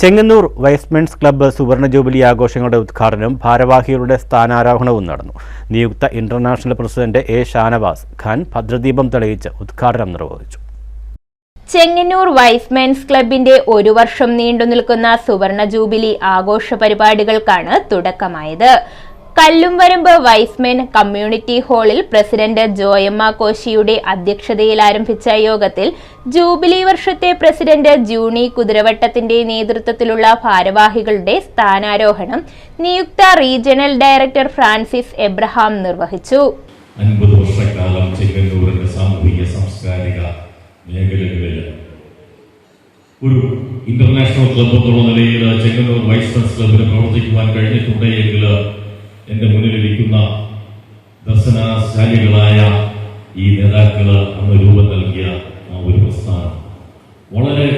Chengannur Y's Men's club സുവർണ jubilee ആഘോഷങ്ങളുടെ ഉദ്ഘാടനവും ഭാരവാഹികളുടെ സ്ഥാനാരോഹണവും നടന്നു. നിയുക്ത international president A Shanavas Khan ഭദ്രദീപം തെളിയിച്ച് ഉദ്ഘാടനം നിർവഹിച്ചു. ചെങ്ങന്നൂർ വൈസ്മെൻസ് ക്ലബിന്റെ ഒരു വർഷം നീണ്ടുനിൽക്കുന്ന സുവർണ ജൂബിലി ആഘോഷ പരിപാടികൾക്കാണ് തുടക്കമായത്. കല്ലുംവരമ്പ് വൈസ്മെൻ കമ്മ്യൂണിറ്റി ഹാളിൽ പ്രസിഡന്റ് ജോയമ്മ കോശിയുടെ അധ്യക്ഷതയിൽ ആരംഭിച്ച യോഗത്തിൽ ജൂബിലി വർഷത്തെ പ്രസിഡന്റ് ജൂണി കുതിരവട്ടത്തിന്റെ നേതൃത്വത്തിലുള്ള ഭാരവാഹികളുടെ സ്ഥാനാരോഹണം നിയുക്ത റീജിയണൽ ഡയറക്ടർ ഫ്രാൻസിസ് എബ്രഹാം നിർവഹിച്ചു. ഒരു ഇന്റർനാഷണൽ ക്ലബ് എന്നുള്ള നിലയിൽ ചെങ്ങന്നൂർ വൈസ് ക്ലബിന് പ്രവർത്തിക്കുവാൻ കഴിഞ്ഞിട്ടുണ്ടെങ്കിൽ എന്റെ മുന്നിലിരിക്കുന്ന ദർശനശാലികളായ ഈ നേതാക്കൾ അന്ന് രൂപം നൽകിയ ആ ഒരു പ്രസ്ഥാനം. വളരെ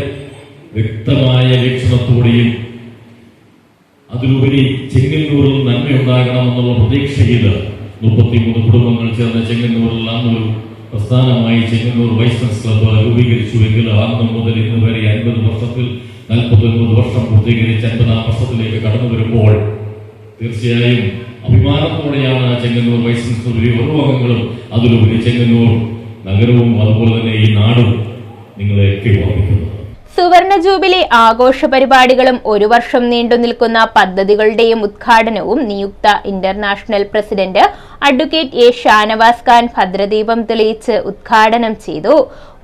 വ്യക്തമായ വീക്ഷണത്തോടെയും അതിലുപരി ചെങ്ങന്നൂരിൽ നന്മയുണ്ടാകണമെന്നുള്ള പ്രതീക്ഷയിൽ മുപ്പത്തിമൂന്ന് കുടുംബങ്ങൾ ചേർന്ന ചെങ്ങന്നൂരിൽ അന്നൊരു പ്രസ്ഥാനമായി ചെങ്ങന്നൂർ വൈസ്നസ് ക്ലബ്ബ് രൂപീകരിച്ചുവെങ്കിൽ അന്ന് മുതൽ ഇന്ന് വരെ അൻപത് വർഷത്തിൽ നാൽപ്പത്തൊൻപത് വർഷം പൂർത്തീകരിച്ച് അൻപതാം വർഷത്തിലേക്ക് കടന്നു വരുമ്പോൾ തീർച്ചയായും അഭിമാനത്തോടെയാണ് ചെങ്ങന്നൂർ വൈസ്മൻസ് ഒരു ഓരോ അംഗങ്ങളും അതിലുപരി ചെങ്ങന്നൂർ നഗരവും അതുപോലെ തന്നെ ഈ നാടും നിങ്ങളെയൊക്കെ ഓർമ്മിക്കുന്നത്. സുവർണ ജൂബിലി ആഘോഷ പരിപാടികളും ഒരു വർഷം നീണ്ടു നിൽക്കുന്ന പദ്ധതികളുടെയും ഉദ്ഘാടനവും നിയുക്ത international president advocate A Shanavas Khan ഭദ്രദീപം തെളിയിച്ച് ഉദ്ഘാടനം ചെയ്തു.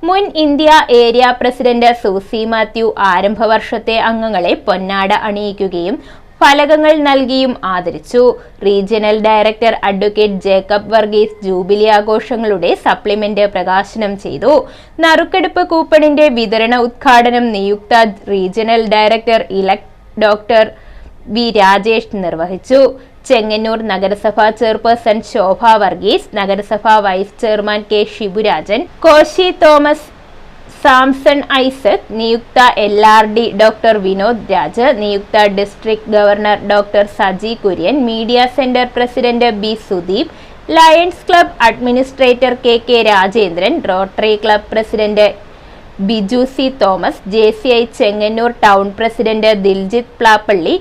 മുൻ India area president Susie Mathew ആരംഭ വർഷത്തെ അംഗങ്ങളെ പൊന്നാട അണിയിക്കുകയും ഫലകങ്ങൾ നൽകിയും ആദരിച്ചു. Regional director advocate Jacob Varghese jubilee ആഘോഷങ്ങളുടെ സപ്ലിമെന്റ് പ്രകാശനം ചെയ്തു. നറുക്കെടുപ്പ് കൂപ്പണിന്റെ വിതരണ ഉദ്ഘാടനം നിയുക്ത regional director elect doctor V Rajesh നിർവഹിച്ചു. ചെങ്ങന്നൂർ നഗരസഭാ ചെയർപേഴ്സൺ ശോഭ വർഗീസ് നഗരസഭാ vice chairman K Sivarajan Koshy Thomas Samson Isaac നിയുക്ത L R D doctor Vinod Raj നിയുക്ത district governor doctor Saji Kurian media centre president B Sudeep Lions club administrator K K Rajendran Rotary club president Biju C Thomas J C I Chengannur town president Diljith Plappally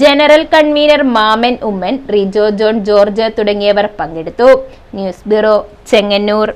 general convener Mammen Oommen Rijo John George തുടങ്ങിയവർ പങ്കെടുത്തു. News bureau Chengannur.